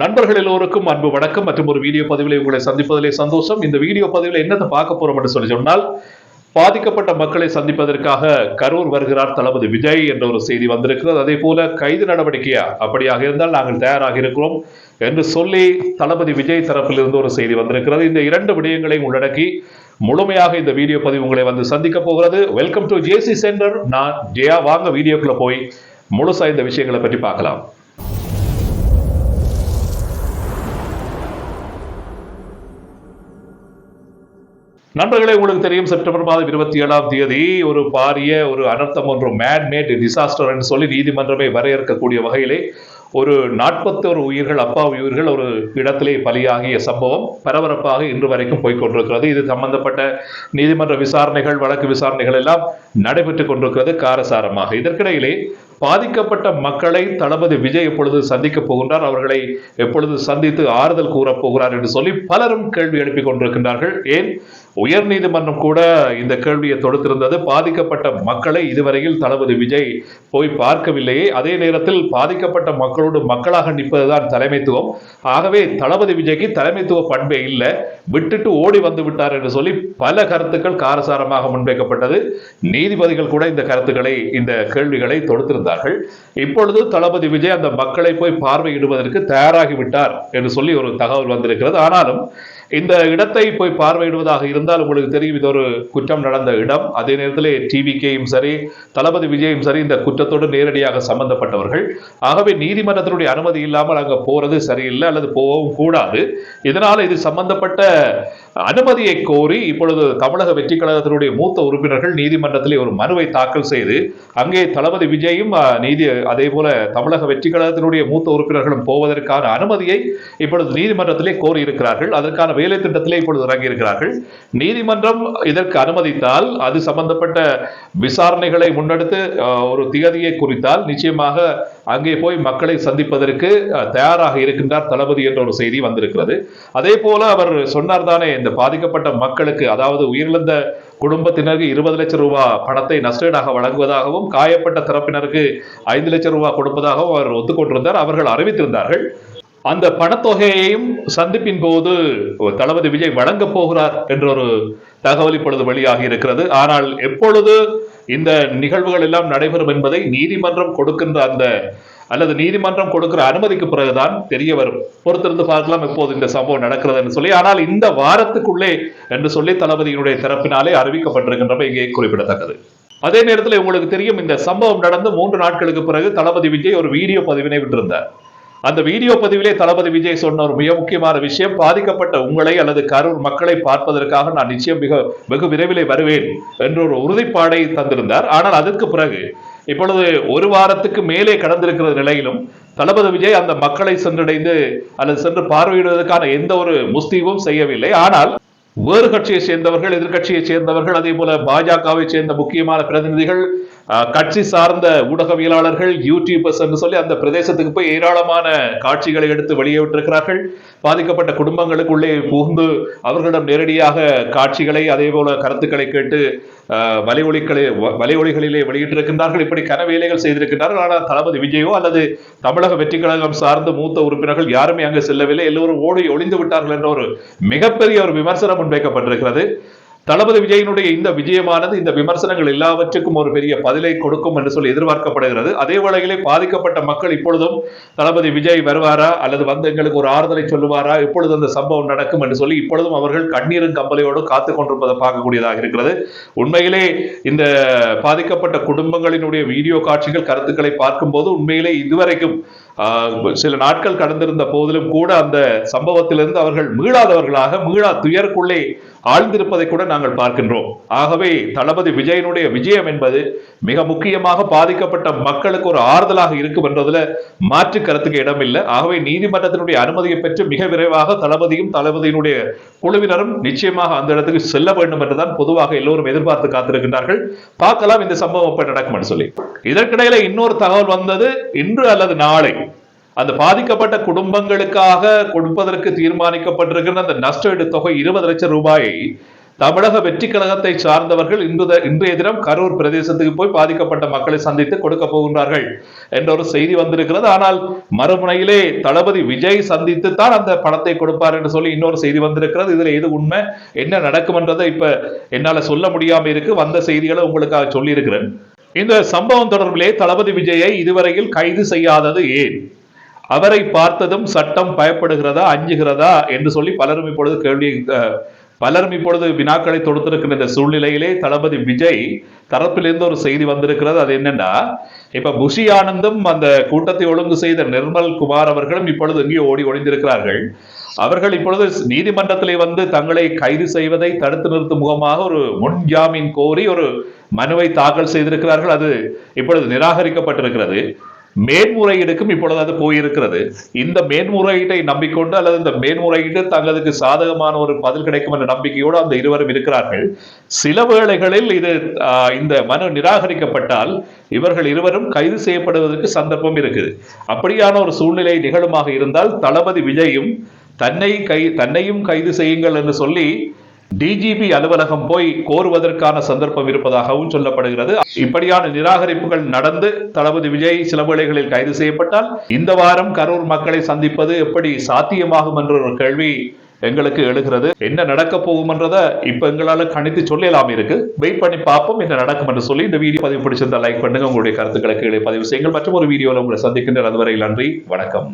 நண்பர்கள் எல்லோருக்கும் அன்பு வணக்கம். மற்றும் ஒரு வீடியோ பதிவில் உங்களை சந்திப்பதிலே சந்தோஷம். இந்த வீடியோ பதிவில் என்னத்தை பார்க்க போறோம் என்று சொல்லி சொன்னால் பாதிக்கப்பட்ட மக்களை சந்திப்பதற்காக கரூர் வருகிறார் தளபதி விஜய் என்ற ஒரு செய்தி வந்திருக்கிறது. அதே போல கைது நடவடிக்கையா அப்படியாக இருந்தால் நாங்கள் தயாராக இருக்கிறோம் என்று சொல்லி தளபதி விஜய் தரப்பிலிருந்து ஒரு செய்தி வந்திருக்கிறது. இந்த இரண்டு விடயங்களையும் உள்ளடக்கி முழுமையாக இந்த வீடியோ பதிவு உங்களை வந்து சந்திக்க போகிறது. வெல்கம் டு ஜேசி சென்டர் நான் ஜெயா. வாங்க வீடியோக்குள்ள போய் முழுசா இந்த விஷயங்களை பற்றி பார்க்கலாம். நண்பர்களே உங்களுக்கு தெரியும் செப்டம்பர் மாதம் இருபத்தி ஏழாம் தேதி ஒரு பாரிய ஒரு அனர்த்தம் ஒன்று மேட்மேட் டிசாஸ்டர் என்று சொல்லி நீதிமன்றமே வரையறுக்கக்கூடிய வகையிலே ஒரு நாற்பத்தோரு உயிர்கள் அப்பா உயிர்கள் ஒரு இடத்திலே பலியாகிய சம்பவம் பரபரப்பாக இன்று வரைக்கும் போய்க்கொண்டிருக்கிறது. இது சம்பந்தப்பட்ட நீதிமன்ற விசாரணைகள் வழக்கு விசாரணைகள் எல்லாம் நடைபெற்றுக் கொண்டிருக்கிறது காரசாரமாக. இதற்கிடையிலே பாதிக்கப்பட்ட மக்களை தளபதி விஜய் எப்பொழுது சந்திக்க போகின்றார் அவர்களை எப்பொழுது சந்தித்து ஆறுதல் கூறப் போகிறார் என்று சொல்லி பலரும் கேள்வி எழுப்பிக் கொண்டிருக்கின்றார்கள். ஏன்? உயர் நீதிமன்றம் கூட இந்த கேள்வியை தொடுத்திருந்தது. பாதிக்கப்பட்ட மக்களை இதுவரையில் தளபதி விஜய் போய் பார்க்கவில்லையே. அதே நேரத்தில் பாதிக்கப்பட்ட மக்களோடு மக்களாக நிற்பதுதான் தலைமைத்துவம். ஆகவே தளபதி விஜய்க்கு தலைமைத்துவ பண்பே இல்லை. விட்டுட்டு ஓடி வந்து விட்டார் என்று சொல்லி பல கருத்துக்கள் காரசாரமாக முன்வைக்கப்பட்டது. நீதிபதிகள் கூட இந்த கருத்துக்களை இந்த கேள்விகளை தொடுத்திருந்தார் தொடுத்திருந்தார்கள் இப்பொழுது தளபதி விஜய் அந்த மக்களை போய் பார்வையிடுவதற்கு தயாராகிவிட்டார் என்று சொல்லி ஒரு தகவல் வந்திருக்கிறது. ஆனாலும் இந்த இடத்தை போய் பார்வையிடுவதாக இருந்தால் உங்களுக்கு தெரியும் இது ஒரு குற்றம் நடந்த இடம். அதே நேரத்தில் டிவிகேயும் சரி தளபதி விஜயும் சரி இந்த குற்றத்தோடு நேரடியாக சம்பந்தப்பட்டவர்கள். ஆகவே நீதிமன்றத்தினுடைய அனுமதி இல்லாமல் அங்கே போகிறது சரியில்லை அல்லது போகவும் கூடாது. இதனால் இது சம்பந்தப்பட்ட அனுமதியை கோரி இப்பொழுது தமிழக வெற்றி கழகத்தினுடைய மூத்த உறுப்பினர்கள் நீதிமன்றத்திலே ஒரு மனுவை தாக்கல் செய்து அங்கே தளபதி விஜயும் நீதி அதே போல தமிழக வெற்றி கழகத்தினுடைய மூத்த உறுப்பினர்களும் போவதற்கான அனுமதியை இப்பொழுது நீதிமன்றத்திலே கோரி இருக்கிறார்கள் அதற்கான வேலை திட்டத்திலே இப்பொழுது இறங்கியிருக்கிறார்கள். நீதிமன்றம் இதற்கு அனுமதித்தால் அது சம்பந்தப்பட்ட விசாரணைகளை முன்னெடுத்து ஒரு திகதியை குறித்தால் நிச்சயமாக அங்கே போய் மக்களை சந்திப்பதற்கு தயாராக இருக்கின்றார் தளபதி என்ற ஒரு செய்தி வந்திருக்கிறது. அதே போல அவர் சொன்னார் தானே இந்த பாதிக்கப்பட்ட மக்களுக்கு அதாவது உயிரிழந்த குடும்பத்தினருக்கு இருபது லட்சம் ரூபாய் பணத்தை நஷ்டீடாக வழங்குவதாகவும் காயப்பட்ட தரப்பினருக்கு ஐந்து லட்சம் ரூபாய் கொடுப்பதாகவும் அவர் ஒத்துக்கொண்டிருந்தார். அவர்கள் அறிவித்திருந்தார்கள். அந்த பணத்தொகையையும் சந்திப்பின் போது தளபதி விஜய் வழங்கப் போகிறார் என்ற ஒரு தகவல் இப்பொழுது வெளியாகி இருக்கிறது. ஆனால் எப்பொழுது இந்த நிகழ்வுகள் எல்லாம் நடைபெறும் என்பதை நீதிமன்றம் கொடுக்கின்ற அந்த அல்லது நீதிமன்றம் கொடுக்கிற அனுமதிக்கு பிறகுதான் தெரிய வரும். பொறுத்திருந்து பார்க்கலாம் எப்போது இந்த சம்பவம் நடக்கிறது என்று சொல்லி. ஆனால் இந்த வாரத்துக்குள்ளே என்று சொல்லி தளபதியினுடைய தரப்பினாலே அறிவிக்கப்பட்டிருக்கின்றமை இங்கே குறிப்பிடத்தக்கது. அதே நேரத்தில் உங்களுக்கு தெரியும் இந்த சம்பவம் நடந்து மூன்று நாட்களுக்கு பிறகு தளபதி விஜய் ஒரு வீடியோ பதிவினை விட்டிருந்தார். அந்த வீடியோ பதிவிலே தளபதி விஜய் சொன்ன ஒரு மிக முக்கியமான விஷயம் பாதிக்கப்பட்ட உங்களை அல்லது கரூர் மக்களை பார்ப்பதற்காக நான் நிச்சயம் மிக வெகு விரைவிலே வருவேன் என்ற ஒரு உறுதிப்பாடை தந்திருந்தார். ஆனால் அதற்கு பிறகு இப்பொழுது ஒரு வாரத்துக்கு மேலே கடந்திருக்கிற நிலையிலும் தளபதி விஜய் அந்த மக்களை சென்றடைந்து அல்லது சென்று பார்வையிடுவதற்கான எந்த ஒரு முஸ்தீவும் செய்யவில்லை. ஆனால் வேறு கட்சியை சேர்ந்தவர்கள் எதிர்க்கட்சியை சேர்ந்தவர்கள் அதே போல பாஜகவை சேர்ந்த முக்கியமான பிரதிநிதிகள் கட்சி சார்ந்த ஊடகவியலாளர்கள் யூடியூபர்ஸ் என்று சொல்லி அந்த பிரதேசத்துக்கு போய் ஏராளமான காட்சிகளை எடுத்து வெளியே விட்டிருக்கிறார்கள் பாதிக்கப்பட்ட குடும்பங்களுக்குள்ளே புகுந்து அவர்களிடம் நேரடியாக காட்சிகளை அதே போல கருத்துக்களை கேட்டு வலைஒலிகளை வலைஒலிகளிலே வெளியிட்டிருக்கின்றார்கள். இப்படி கனவேலைகள் செய்திருக்கின்றார்கள். ஆனால் தளபதி விஜயோ அல்லது தமிழக வெற்றி கழகம் சார்ந்த மூத்த உறுப்பினர்கள் யாருமே அங்கு செல்லவில்லை. எல்லோரும் ஓடி ஒளிந்து விட்டார்கள் என்ற ஒரு மிகப்பெரிய ஒரு விமர்சனம் முன்வைக்கப்பட்டிருக்கிறது. தளபதி விஜயனுடைய இந்த விஜயமானது இந்த விமர்சனங்கள் எல்லாவற்றுக்கும் ஒரு பெரிய பதிலை கொடுக்கும் என்று சொல்லி எதிர்பார்க்கப்படுகிறது. அதே வேளையிலே பாதிக்கப்பட்ட மக்கள் இப்பொழுதும் தளபதி விஜய் வருவாரா? அல்லது வந்து எங்களுக்கு ஒரு ஆறுதலை சொல்லுவாரா? இப்பொழுது அந்த சம்பவம் நடக்கும் என்று சொல்லி இப்பொழுதும் அவர்கள் கண்ணீரும் கம்பலையோடு காத்து கொண்டிருப்பதை பார்க்கக்கூடியதாக இருக்கிறது. உண்மையிலே இந்த பாதிக்கப்பட்ட குடும்பங்களினுடைய வீடியோ காட்சிகள் கருத்துக்களை பார்க்கும்போது உண்மையிலே இதுவரைக்கும் சில நாட்கள் கடந்திருந்த போதிலும் கூட அந்த சம்பவத்திலிருந்து அவர்கள் மீளாதவர்களாக மீளா துயருக்குள்ளே ஆழ்ந்திருப்பதை கூட நாங்கள் பார்க்கின்றோம். ஆகவே தளபதி விஜயனுடைய விஜயம் என்பது மிக முக்கியமாக பாதிக்கப்பட்ட மக்களுக்கு ஒரு ஆறுதலாக இருக்கும் என்றதுல மாற்று கருத்துக்கு இடமில்லை. ஆகவே நீதிமன்றத்தினுடைய அனுமதியை பெற்று மிக விரைவாக தளபதியும் தளபதியினுடைய குழுவினரும் நிச்சயமாக அந்த இடத்துக்கு செல்ல வேண்டும் என்றுதான் பொதுவாக எல்லோரும் எதிர்பார்த்து காத்திருக்கின்றார்கள். பார்க்கலாம் இந்த சம்பவம் எப்ப நடக்கும் என்று சொல்லி. இதற்கிடையில இன்னொரு தகவல் வந்தது இன்று அல்லது நாளை. அந்த பாதிக்கப்பட்ட குடும்பங்களுக்காக கொடுப்பதற்கு தீர்மானிக்கப்பட்டிருக்கிற அந்த நஷ்டஈடு தொகை இருபது லட்சம் ரூபாயை தமிழக வெற்றி கழகத்தை சார்ந்தவர்கள் இன்று இன்றைய தினம் கரூர் பிரதேசத்துக்கு போய் பாதிக்கப்பட்ட மக்களை சந்தித்து கொடுக்க போகின்றார்கள் என்ற ஒரு செய்தி வந்திருக்கிறது. ஆனால் மறுமுனையிலே தளபதி விஜய் சந்தித்து தான் அந்த பணத்தை கொடுப்பார் என்று சொல்லி இன்னொரு செய்தி வந்திருக்கிறது. இதுல எது உண்மை? என்ன நடக்கும் என்றதை இப்ப என்னால சொல்ல முடியாம இருக்கு. வந்த செய்திகளை உங்களுக்காக சொல்லியிருக்கிறேன். இந்த சம்பவம் தொடர்பிலே தளபதி விஜயை இதுவரையில் கைது செய்யாதது ஏன்? அவரை பார்த்ததும் சட்டம் பயப்படுகிறதா அஞ்சுகிறதா என்று சொல்லி பலரும் இப்பொழுது கேள்வி பலரும் இப்பொழுது வினாக்களை தொடுத்திருக்கிற இந்த சூழ்நிலையிலே தளபதி விஜய் தரப்பிலிருந்து ஒரு செய்தி வந்திருக்கிறது. அது என்னன்னா இப்ப புஷி ஆனந்தும் அந்த கூட்டத்தை ஒழுங்கு செய்த நிர்மல் குமார் அவர்களும் இப்பொழுது எங்கேயோ ஓடி ஒளிந்திருக்கிறார்கள். அவர்கள் இப்பொழுது நீதிமன்றத்திலே வந்து தங்களை கைது செய்வதை தடுத்து நிறுத்தும் முகமாக ஒரு முன் ஜாமீன் கோரி ஒரு மனுவை தாக்கல் செய்திருக்கிறார்கள். அது இப்பொழுது நிராகரிக்கப்பட்டிருக்கிறது. மேன்முறையீடுக்கும் இப்பொழுது அது போயிருக்கிறது. இந்த மேன்முறையீட்டை நம்பிக்கொண்டு அல்லது இந்த மேன்முறையீடு தங்களுக்கு சாதகமான ஒரு பதில் கிடைக்கும் என்ற நம்பிக்கையோடு அந்த இருவரும் இருக்கிறார்கள். சில வேளைகளில் இது இந்த மனு நிராகரிக்கப்பட்டால் இவர்கள் இருவரும் கைது செய்யப்படுவதற்கு சந்தர்ப்பம் இருக்குது. அப்படியான ஒரு சூழ்நிலை நிகழுமாக இருந்தால் தளபதி விஜயும் தன்னை கை தன்னையும் கைது செய்யுங்கள் என்று சொல்லி டிஜிபி அலுவலகம் போய் கோருவதற்கான சந்தர்ப்பம் இருப்பதாகவும் சொல்லப்படுகிறது. இப்படியான நிராகரிப்புகள் நடந்து தளபதி விஜய் சில வேளைகளில் கைது செய்யப்பட்டால் இந்த வாரம் கரூர் மக்களை சந்திப்பது எப்படி சாத்தியமாகும் என்ற ஒரு கேள்வி எங்களுக்கு எழுகிறது. என்ன நடக்க போகும் என்றதை இப்ப எங்களால கணித்து சொல்லலாம் இருக்கு. வெயிட் பண்ணி பார்ப்போம் என்ன நடக்கும் என்று சொல்லி இந்த வீடியோ பதிவு பிடிச்சிருந்தா லைக் பண்ணுங்க. உங்களுடைய கருத்துக்களை கீழே பதிவு செய்யுங்கள். மற்றும் ஒரு வீடியோவில் உங்களை சந்திக்கின்ற அதுவரை நன்றி. வணக்கம்.